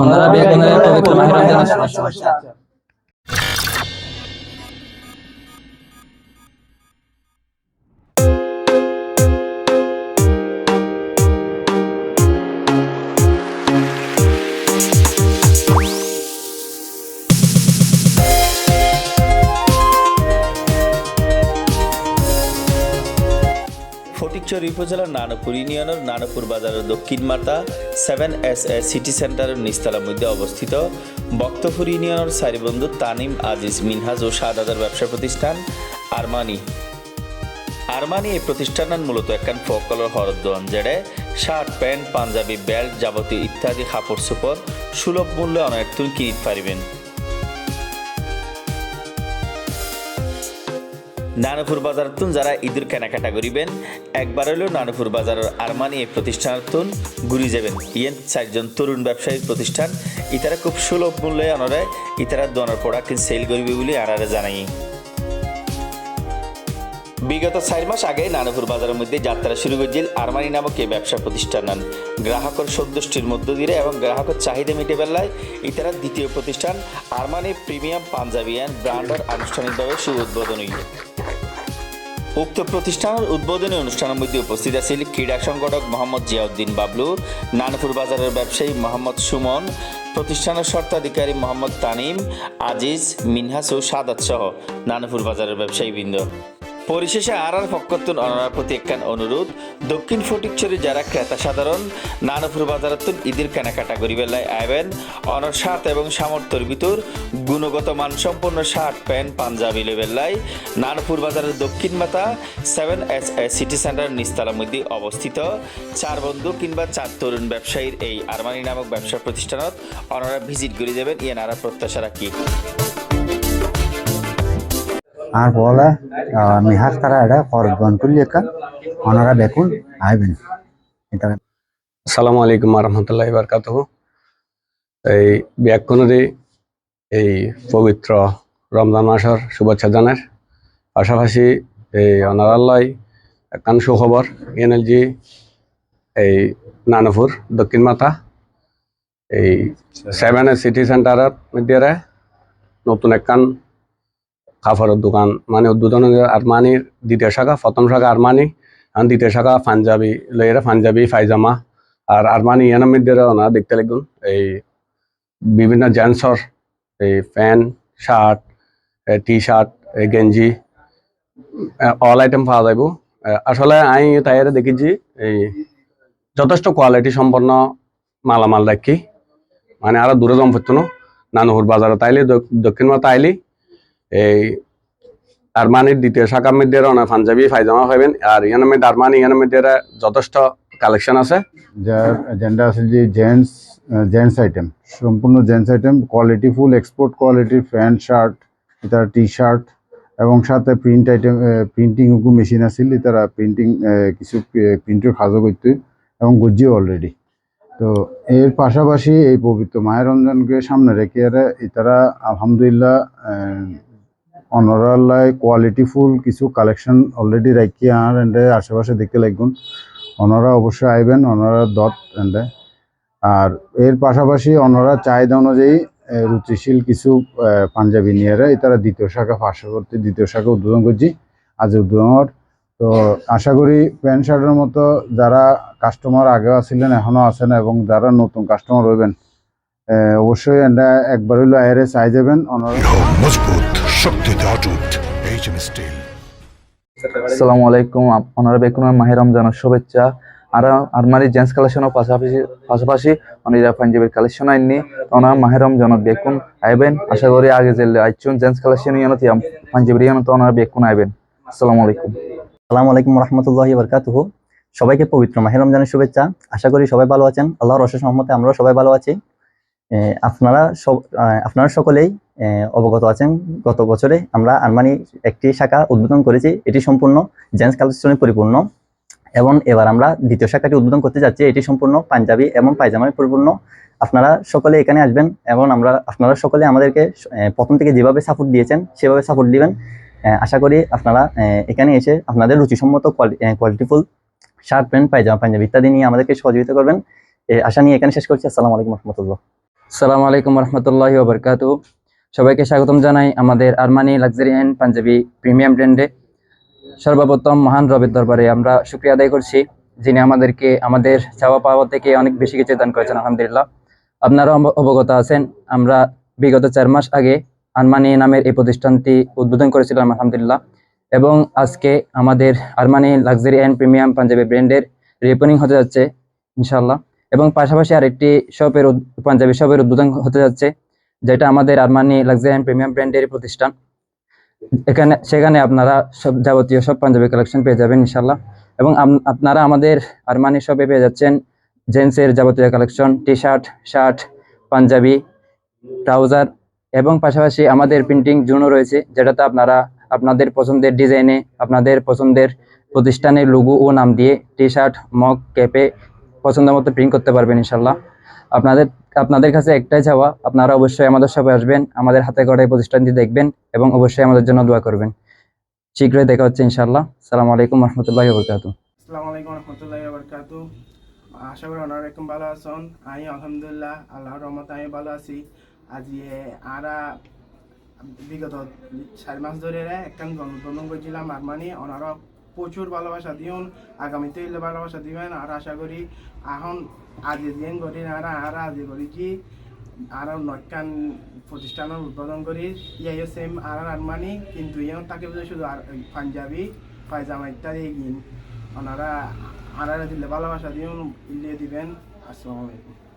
ওনারা বেগুনের পবিত্র মাহে রমজানের শুভেচ্ছা উপজেলার নানপুর ইউনিয়নের নানপুর বাজারের দক্ষিণ মাতা সেভেন এস এ সিটি সেন্টারের নিস্তালার মধ্যে অবস্থিত বক্তপুর ইউনিয়নের সারিবন্ধু তানিম আজিজ মিনহাজ ও শাহাদাদের ব্যবসা প্রতিষ্ঠান আরমানি। আরমানি এই প্রতিষ্ঠানের মূলত একখান ফকলর হরদ্দন যেড়ে শার্ট, প্যান্ট, পাঞ্জাবি, বেল্ট যাবতীয় ইত্যাদি কাপড় সুপর সুলভ মূল্যে অনেক তুন কিনিত পারিবেন। নানুপুর বাজারতুন যারা ঈদের কেনাকাটা করিবেন, একবার হলেও নানুপুর বাজারের আরমানি এই প্রতিষ্ঠানতুন ঘুরি যাবেন। ইয়েন চারজন তরুণ ব্যবসায়িক প্রতিষ্ঠান, ইতারা খুব সুলভ মূল্যে আনরে, ইতারা দনের প্রোডাক্ট সেল করিবে বলে আনারে জানাই। বিগত চার মাস আগে নানুপুর বাজারের মধ্যে যাত্রা শুরু করেছিল আরমানি নামক এই ব্যবসা প্রতিষ্ঠান। গ্রাহকের সন্তুষ্টির মধ্য দিয়ে এবং গ্রাহকের চাহিদা মিটে বেলায় ইতারা দ্বিতীয় প্রতিষ্ঠান আরমানি প্রিমিয়াম পাঞ্জাবিয়ান ব্র্যান্ডের আনুষ্ঠানিকভাবে শুভ উদ্বোধন হইল। উক্ত প্রতিষ্ঠানের উদ্বোধনী অনুষ্ঠানের মধ্যে উপস্থিত আছেন ক্রীড়া সংগঠক মোহাম্মদ জিয়াউদ্দিন বাবলু নানপুর বাজারের ব্যবসায়ী মোহাম্মদ সুমন, প্রতিষ্ঠানের স্বত্বাধিকারী মোহাম্মদ তানিম, আজিজ, মিনহাস ও সাদাত সহ নানপুর বাজারের ব্যবসায়ী বৃন্দ পরিশেষে আর আর ফক্কতুন অনার প্রতি একখান অনুরোধ, দক্ষিণ ফটিকছড়ি যারা ক্রেতা সাধারণ, নানপুর বাজারতুন ঈদের কেনাকাটা করিবেলায় আইবেন। অনর শার্ট এবং সামর্থ্যের ভিতর গুণগত মানসম্পন্ন শার্ট, প্যান্ট, পাঞ্জাবি লেবেল্লাই নানপুর বাজারের দক্ষিণ মাতা seven S S city centre নিস্তালার মধ্যে অবস্থিত। চার বন্ধু কিংবা চার তরুণ ব্যবসায়ীর এই আরমানি নামক ব্যবসা প্রতিষ্ঠানত অনারা ভিজিট করে যাবেন ইয়ে নারা প্রত্যাশা রাখি। আর বলে মিহার তারা এটা করবন করলি ওনারা দেখুন আইবেন। এটা আসসালামু আলাইকুম রহমতুল্লাহ বারকাত এই ব্যাকুণরে এই পবিত্র রমজান মাসের শুভেচ্ছা জানার পাশাপাশি এই অনারাল্লাই একখান সুখবর এনএলজি এই নানপুর দক্ষিণ মাতা এই সেভেন সিটি সেন্টারের মধ্যে নতুন একখান কাপড়ের দোকান। মানে উদ্বোধন আরমানির দ্বিতীয় শাখা, প্রথম শাখা আরমানি, আর দ্বিতীয় শাখা পাঞ্জাবি লইরা পাঞ্জাবি, পায়জামা। আর আরমানি ইয়ানার মধ্যে না দেখতে লাগুন, এই বিভিন্ন জেন্টসর, এই প্যান্ট, শার্ট টি শার্ট গেঞ্জি অল আইটেম পাওয়া যাইব। আসলে আমি তাইরে দেখিছি এই যথেষ্ট কোয়ালিটি সম্পন্ন মালামাল রাখি। মানে আরও দূরে জম পড়তো না নানুহুর বাজারে। তাইলে দক্ষিণ মাতা আইলি এই আরমানির দ্বিতীয় শাখার মধ্যে না পাঞ্জাবি, পায়জামা পাইবেন। আর ইয়ানের মধ্যে আরমানি ইয়ানের মধ্যে যথেষ্ট কালেকশন আছে। যার এজেন্ডা আছে যে জেন্টস জেন্টস আইটেম সম্পূর্ণ gents item quality full export কোয়ালিটির প্যান্ট, শার্ট এটার টি শার্ট এবং সাথে প্রিন্ট আইটেম প্রিন্টিং মেশিন আছিল তারা প্রিন্টিং কিছু প্রিন্টের কাজও করতে, এবং গুজিও অলরেডি তো এর পাশাপাশি এই পবিত্র মায়ের রমজানকে সামনে রেখে তারা আলহামদুলিল্লাহ অনরাল্লায় কোয়ালিটি ফুল কিছু কালেকশন অলরেডি রাখি আর এন্ডে আশেপাশে দেখতে লাগবেন ওনারা অবশ্যই আইবেন, অনরা দত এন্ডে আর এর পাশাপাশি অনরা চাহিদা অনুযায়ী রুচিশীল কিছু পাঞ্জাবি নিয়ে এরা তারা দ্বিতীয় শাখা, পার্শ্ববর্তী দ্বিতীয় শাখা উদ্বোধন করছি, আজ উদ্বোধন তো আশা করি প্যান্ট শার্টের মতো যারা কাস্টমার আগেও আছিলেন এখনও আছেন এবং যারা নতুন কাস্টমার হইবেন অবশ্যই এন্ডা একবার হইল আইরে চাই যাবেন মজবুত শক্তিতে অটুট এইচ এম স্টিল আসসালামু আলাইকুম আপ- ওনারা বেগুনের মাহে রমজানের শুভেচ্ছা। আর আরমারি জেন্টস কালেকশনের পাশাপাশি পাশাপাশি ওনারা পাঞ্জাবির কালেকশন আইনি ওনারা মাহে রমজানত বেকুন আইবেন। আশা করি আগে যে আইচুন জেন্টস কালেকশন ইয়ানত পাঞ্জাবির ইয়ানত ওনারা বেকুন আইবেন। আসসালামু আলাইকুম। আসসালামু আলাইকুম রহমতুল্লাহি বরকাতুহ। সবাইকে পবিত্র মাহে রমজানের শুভেচ্ছা। আশা করি সবাই ভালো আছেন। আল্লাহর অশেষ রহমতে আমরাও সবাই ভালো আছি। আপনারা সব আপনারা সকলেই অবগত আছেন। গত বছরে আমরা আরমানি একটি শাখা উদ্বোধন করেছি। এটি সম্পূর্ণ জেন্টস কালেকশনে পরিপূর্ণ এবং এবার আমরা দ্বিতীয় শাখাটি উদ্বোধন করতে যাচ্ছি। এটি সম্পূর্ণ পাঞ্জাবি এবং পায়জামায় পরিপূর্ণ। আপনারা সকলে এখানে আসবেন এবং আমরা, আপনারা সকলে আমাদেরকে প্রথম থেকে যেভাবে সাপোর্ট দিয়েছেন, সেভাবে সাপোর্ট দিবেন। আশা করি আপনারা এখানে এসে আপনাদের রুচিসম্মত quality full shirt, pant, pyjama, panjabi ইত্যাদি নিয়ে আমাদেরকে সহযোগিতা করবেন। আশা নিয়ে এখানে শেষ করছি। আসসালামু আলাইকুম রহমতুল্লাহ। সালামু আলাইকুম রহমতুল্লাহি ওবরকাতু। সবাইকে স্বাগতম জানাই আমাদের Armani luxury and panjabi premium ব্র্যান্ডে। সর্বপ্রথম মহান রবের দরবারে আমরা শুক্রিয়া আদায় করছি, যিনি আমাদেরকে, আমাদের চাওয়া পাওয়া থেকে অনেক বেশি কিছু দান করেছেন, আলহামদুলিল্লাহ। আপনারা অবগত আছেন, আমরা বিগত চার মাস আগে আরমানি নামের এই প্রতিষ্ঠানটি উদ্বোধন করেছিলাম, আলহামদুলিল্লাহ। এবং আজকে আমাদের Armani luxury and premium panjabi ব্র্যান্ডের রিওপেনিং হতে যাচ্ছে ইনশাল্লাহ এবং পাশাপাশি আরেকটি শপের পাঞ্জাবি শপের উদ্বোধন হতে যাচ্ছে, যেটা আমাদের আরমানি লাক্সারি অ্যান্ড প্রিমিয়াম ব্র্যান্ডের প্রতিষ্ঠান। এখানে, সেখানে আপনারা সব যাবতীয় সব পাঞ্জাবি কালেকশন পেয়ে যাবেন ইনশাল্লাহ এবং আপনারা আমাদের আরমানি শপে পেয়ে যাচ্ছেন জেন্টসের যাবতীয় collection T shirt shirt panjabi trouser এবং পাশাপাশি আমাদের প্রিন্টিং জোনও রয়েছে, যেটাতে আপনারা আপনাদের পছন্দের ডিজাইনে আপনাদের পছন্দের প্রতিষ্ঠানের লোগো ও নাম দিয়ে টি শার্ট মগ ক্যাপে পছন্দ মতো প্রিন্ট করতে পারবেন ইনশাল্লাহ। আপনাদের আপনাদের কাছে একটাই চাওয়া, আপনারা অবশ্যই আমাদের সবাই আসবেন, আমাদের হাতে গড়া প্রতিষ্ঠানটি দেখবেন এবং অবশ্যই আমাদের জন্য দোয়া করবেন। শীঘ্রই দেখা হচ্ছে ইনশাল্লাহ। সালামু আলাইকুম রহমতুল্লাহ বরকাত আসসালামু আলাইকুম আশা করি এরকম ভালো আছেন। আমি আলহামদুলিল্লাহ, আল্লাহর রহমত আমি ভালো আছি। আজি আরা বিগত চার মাস ধরে একটা গণতন্ত্র করছিলাম আর মানে ওনারা প্রচুর ভালোবাসা দিউন আগামীতে এলে ভালোবাসা দিবেন। আর আশা করি এখন আজ দিন করি আর আর আজ করি কি? আর নয়কান প্রতিষ্ঠানের উদ্বোধন করি। ইয়ে সেম আর আর মানে কিন্তু ইয়ে তাকে শুধু আর পাঞ্জাবি, পায়জামা ইত্যাদি এগিয়ে ওনারা আনারা দিলে ভালোবাসা দিন ইলিয়ে দিবেন। আসসালামু আলাইকুম।